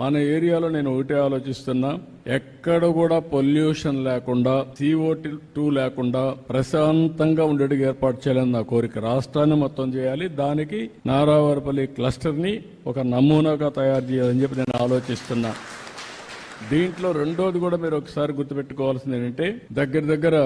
మన ఏరియాలో నేను ఒకటే ఆలోచిస్తున్నా ఎక్కడ కూడా పొల్యూషన్ లేకుండా సిఓ టూ లేకుండా ప్రశాంతంగా ఉండేటికి ఏర్పాటు చేయాలని నా కోరిక. రాష్ట్రాన్ని మొత్తం చేయాలి దానికి నారావారిపల్లి క్లస్టర్ని ఒక నమూనాగా తయారు చేయాలని చెప్పి నేను ఆలోచిస్తున్నా. దీంట్లో రెండోది కూడా మీరు ఒకసారి గుర్తుపెట్టుకోవాల్సింది ఏంటంటే దగ్గర దగ్గర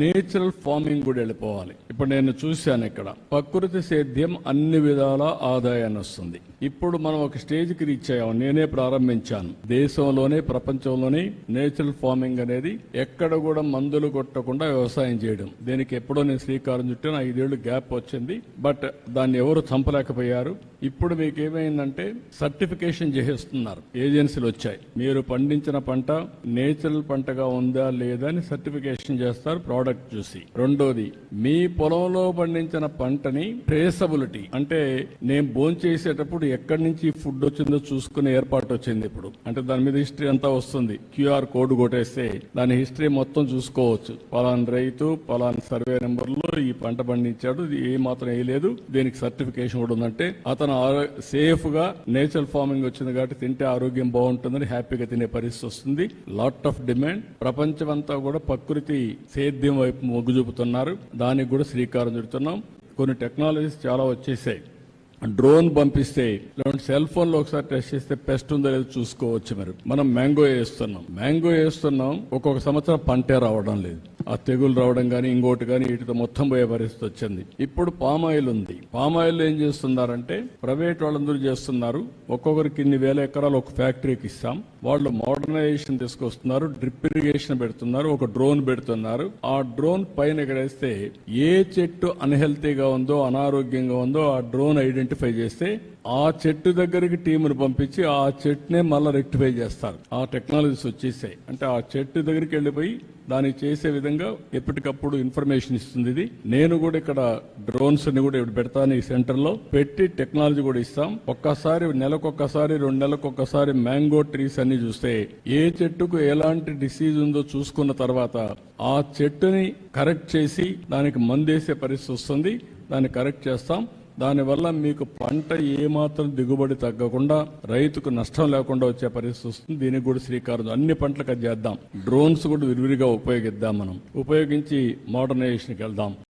నేచురల్ ఫార్మింగ్ కూడా వెళ్ళిపోవాలి. ఇప్పుడు నేను చూశాను ఇక్కడ ప్రకృతి సేద్యం అన్ని విధాల ఆదాయాన్ని వస్తుంది. ఇప్పుడు మనం ఒక స్టేజ్కి రీచ్ అయ్యాము నేనే ప్రారంభించాను. దేశంలోనే ప్రపంచంలోనే నేచురల్ ఫార్మింగ్ అనేది ఎక్కడ కూడా మందులు కొట్టకుండా వ్యవసాయం చేయడం. దీనికి ఎప్పుడో నేను శ్రీకారం చుట్టాను ఐదేళ్ళు గ్యాప్ వచ్చింది బట్ దాన్ని ఎవరు చంపలేకపోయారు? ఇప్పుడు మీకు ఏమైందంటే సర్టిఫికేషన్ చేసేస్తున్నారు. ఏజెన్సీలు వచ్చాయి. మీరు పండించిన పంట నేచురల్ పంటగా ఉందా లేదా అని సర్టిఫికేషన్ చేస్తారు ప్రోడక్ట్ చూసి. రెండోది మీ పొలంలో పండించిన పంటని ట్రేసబిలిటీ అంటే నేను భోంచేసేటప్పుడు ఎక్కడి నుంచి ఫుడ్ వచ్చిందో చూసుకునే ఏర్పాటు వచ్చింది ఇప్పుడు. అంటే దాని మీద హిస్టరీ అంతా వస్తుంది. క్యూఆర్ కోడ్ కొట్టేస్తే దాని హిస్టరీ మొత్తం చూసుకోవచ్చు. పలానా రైతు పలానా సర్వే నెంబర్లో ఈ పంట పండించాడు ఇది ఏ మాత్రం వేయలేదు దీనికి సర్టిఫికేషన్ కూడా ఉందంటే అతను సేఫ్ సేఫ్గా నేచురల్ ఫార్మింగ్ వచ్చింది కాబట్టి తింటే ఆరోగ్యం బాగుంటుందని హ్యాపీగా తినే పరిస్థితి వస్తుంది. లాట్ ఆఫ్ డిమాండ్ ప్రపంచమంతా కూడా ప్రకృతి సేద్యం వైపు మొగ్గు చూపుతున్నారు. దానికి కూడా శ్రీకారం చుడుతున్నాం. కొన్ని టెక్నాలజీస్ చాలా వచ్చేసాయి. డ్రోన్ పంపిస్తే లేదంటే సెల్ ఫోన్లో ఒకసారి టెస్ట్ చేస్తే పెస్ట్ ఉందో లేదో చూసుకోవచ్చు మరి. మనం మ్యాంగో వేస్తున్నాం. మ్యాంగో వేస్తున్నాం. ఒక్కొక్క సంవత్సరం పంటే రావడం లేదు. ఆ తెగులు రావడం కానీ ఇంకోటి కానీ వీటితో మొత్తం పోయే పరిస్థితి వచ్చింది. ఇప్పుడు పామ్ ఆయిల్ ఉంది. పామ్ ఆయిల్ ఏం చేస్తున్నారంటే ప్రైవేట్ వాళ్ళందరూ చేస్తున్నారు. ఒక్కొక్కరికి ఇన్ని వేల ఎకరాలు ఒక ఫ్యాక్టరీకి ఇస్తాం. వాళ్ళు మోడర్నైజేషన్ తీసుకొస్తున్నారు డ్రిప్ ఇరిగేషన్ పెడుతున్నారు ఒక డ్రోన్ పెడుతున్నారు. ఆ డ్రోన్ పైన ఎక్కడేస్తే ఏ చెట్టు అన్హెల్తీగా ఉందో అనారోగ్యంగా ఉందో ఆ డ్రోన్ ఐడెంటిఫై చేస్తే ఆ చెట్టు దగ్గరికి టీమును పంపించి ఆ చెట్టునే మళ్ళీ రెక్టిఫై చేస్తారు. ఆ టెక్నాలజీస్ వచ్చేసాయి. అంటే ఆ చెట్టు దగ్గరికి వెళ్ళిపోయి దాన్ని చేసే విధంగా ఎప్పటికప్పుడు ఇన్ఫర్మేషన్ ఇస్తుంది ఇది. నేను కూడా ఇక్కడ డ్రోన్స్ని కూడా ఇప్పుడు పెడతాను ఈ సెంటర్లో పెట్టి టెక్నాలజీ కూడా ఇస్తాం. ఒక్కసారి నెలకొక్కసారి రెండు నెలలకు మ్యాంగో ట్రీస్ అన్ని చూస్తే ఏ చెట్టుకు ఎలాంటి డిసీజ్ ఉందో చూసుకున్న తర్వాత ఆ చెట్టుని కరెక్ట్ చేసి దానికి మందేసే పరిస్థితి వస్తుంది. దాన్ని కరెక్ట్ చేస్తాం. దానివల్ల మీకు పంట ఏమాత్రం దిగుబడి తగ్గకుండా రైతుకు నష్టం లేకుండా వచ్చే పరిస్థితి వస్తుంది. దీనికి కూడా శ్రీకారం అన్ని పంటలకు అది చేద్దాం. డ్రోన్స్ కూడా విరివిరిగా ఉపయోగిద్దాం మనం. ఉపయోగించి మోడర్నైజేషన్కి వెళ్దాం.